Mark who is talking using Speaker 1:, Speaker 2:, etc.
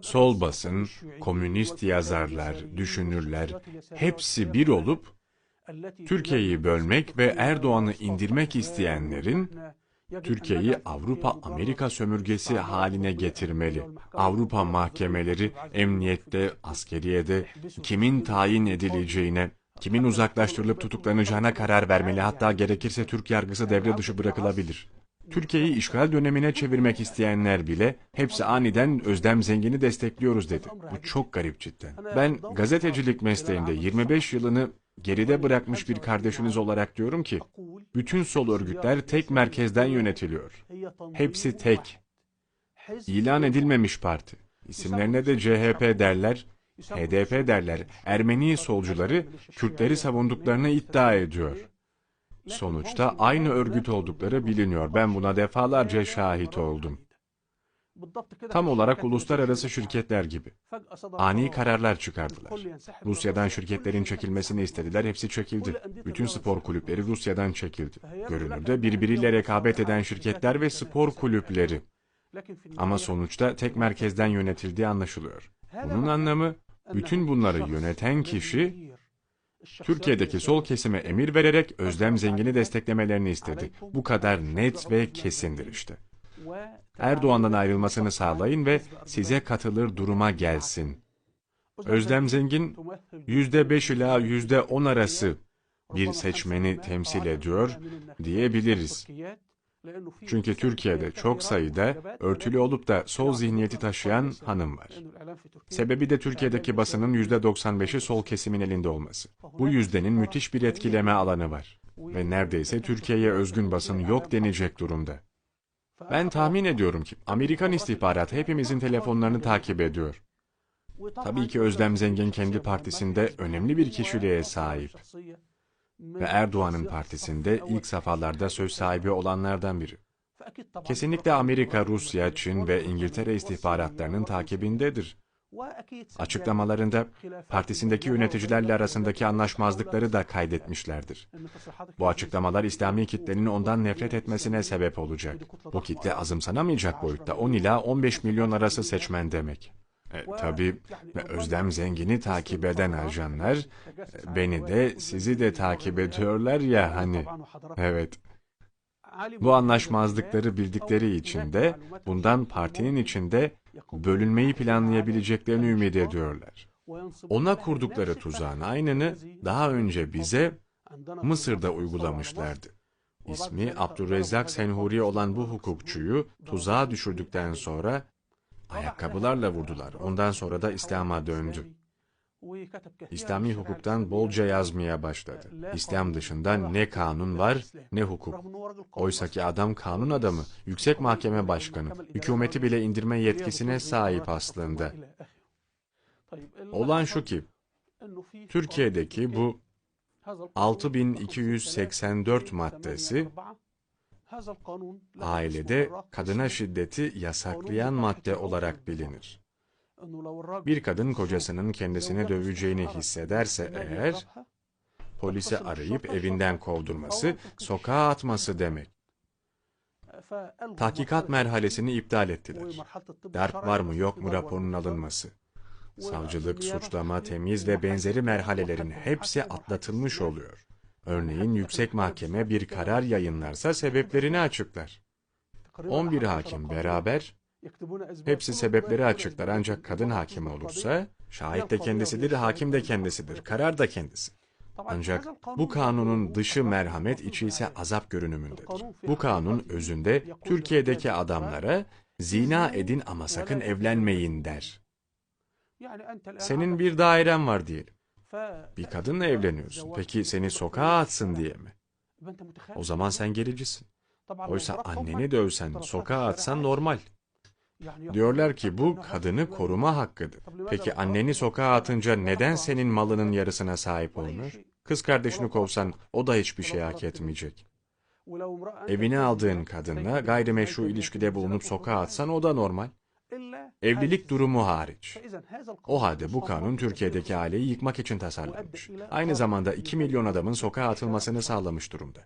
Speaker 1: Sol basın, komünist yazarlar, düşünürler hepsi bir olup Türkiye'yi bölmek ve Erdoğan'ı indirmek isteyenlerin Türkiye'yi Avrupa-Amerika sömürgesi haline getirmeli. Avrupa mahkemeleri emniyette, askeriyede kimin tayin edileceğine, kimin uzaklaştırılıp tutuklanacağına karar vermeli. Hatta gerekirse Türk yargısı devre dışı bırakılabilir. Türkiye'yi işgal dönemine çevirmek isteyenler bile hepsi aniden Özlem Zengin'i destekliyoruz dedi. Bu çok garip cidden. Ben gazetecilik mesleğinde 25 yılını geride bırakmış bir kardeşiniz olarak diyorum ki, bütün sol örgütler tek merkezden yönetiliyor. Hepsi tek. İlan edilmemiş parti. İsimlerine de CHP derler, HDP derler. Ermeni solcuları Kürtleri savunduklarını iddia ediyor. Sonuçta aynı örgüt oldukları biliniyor. Ben buna defalarca şahit oldum. Tam olarak uluslararası şirketler gibi. Ani kararlar çıkardılar. Rusya'dan şirketlerin çekilmesini istediler, hepsi çekildi. Bütün spor kulüpleri Rusya'dan çekildi. Görünürde birbiriyle rekabet eden şirketler ve spor kulüpleri. Ama sonuçta tek merkezden yönetildiği anlaşılıyor. Bunun anlamı, bütün bunları yöneten kişi, Türkiye'deki sol kesime emir vererek Özlem Zengin'i desteklemelerini istedi. Bu kadar net ve kesindir işte. Erdoğan'dan ayrılmasını sağlayın ve size katılır duruma gelsin. Özlem Zengin %5 ila %10 arası bir seçmeni temsil ediyor diyebiliriz. Çünkü Türkiye'de çok sayıda örtülü olup da sol zihniyeti taşıyan hanım var. Sebebi de Türkiye'deki basının %95'i sol kesimin elinde olması. Bu yüzdenin müthiş bir etkileme alanı var. Ve neredeyse Türkiye'ye özgün basın yok denecek durumda. Ben tahmin ediyorum ki Amerikan istihbaratı hepimizin telefonlarını takip ediyor. Tabii ki Özlem Zengin kendi partisinde önemli bir kişiliğe sahip. Ve Erdoğan'ın partisinde ilk safhalarda söz sahibi olanlardan biri. Kesinlikle Amerika, Rusya, Çin ve İngiltere istihbaratlarının takibindedir. Açıklamalarında partisindeki yöneticilerle arasındaki anlaşmazlıkları da kaydetmişlerdir. Bu açıklamalar İslami kitlenin ondan nefret etmesine sebep olacak. Bu kitle azımsanamayacak boyutta 10 ila 15 milyon arası seçmen demek. E, tabii Özlem Zengin'i takip eden ajanlar e, beni de sizi de takip ediyorlar ya hani. Evet. Bu anlaşmazlıkları bildikleri için de bundan partinin içinde bölünmeyi planlayabileceklerini ümit ediyorlar. Ona kurdukları tuzağın aynını daha önce bize Mısır'da uygulamışlardı. İsmi Abdurrezzak Senhuri olan bu hukukçuyu tuzağa düşürdükten sonra ayakkabılarla vurdular. Ondan sonra da İslam'a döndü. İslami hukuktan bolca yazmaya başladı. İslam dışında ne kanun var ne hukuk. Oysaki adam kanun adamı, yüksek mahkeme başkanı, hükümeti bile indirme yetkisine sahip aslında. Olan şu ki, Türkiye'deki bu 6284 maddesi ailede kadına şiddeti yasaklayan madde olarak bilinir. Bir kadın kocasının kendisini döveceğini hissederse eğer, polisi arayıp evinden kovdurması, sokağa atması demek. Tahkikat merhalesini iptal ettiler. Darp var mı yok mu raporunun alınması. Savcılık, suçlama, temiz ve benzeri merhalelerin hepsi atlatılmış oluyor. Örneğin yüksek mahkeme bir karar yayınlarsa sebeplerini açıklar. 11 hakim beraber hepsi sebepleri açıklar ancak kadın hakim olursa şahit de kendisidir, hakim de kendisidir, karar da kendisi. Ancak bu kanunun dışı merhamet, içi ise azap görünümündedir. Bu kanun özünde Türkiye'deki adamlara zina edin ama sakın evlenmeyin der. Senin bir dairen var diyelim. Bir kadınla evleniyorsun. Peki seni sokağa atsın diye mi? O zaman sen gericisin. Oysa anneni dövsen, sokağa atsan normal. Diyorlar ki bu kadını koruma hakkıdır. Peki anneni sokağa atınca neden senin malının yarısına sahip olunur? Kız kardeşini kovsan o da hiçbir şey hak etmeyecek. Evine aldığın kadınla gayrimeşru ilişkide bulunup sokağa atsan o da normal. Evlilik durumu hariç. O halde bu kanun Türkiye'deki aileyi yıkmak için tasarlanmış. Aynı zamanda 2 milyon adamın sokağa atılmasını sağlamış durumda.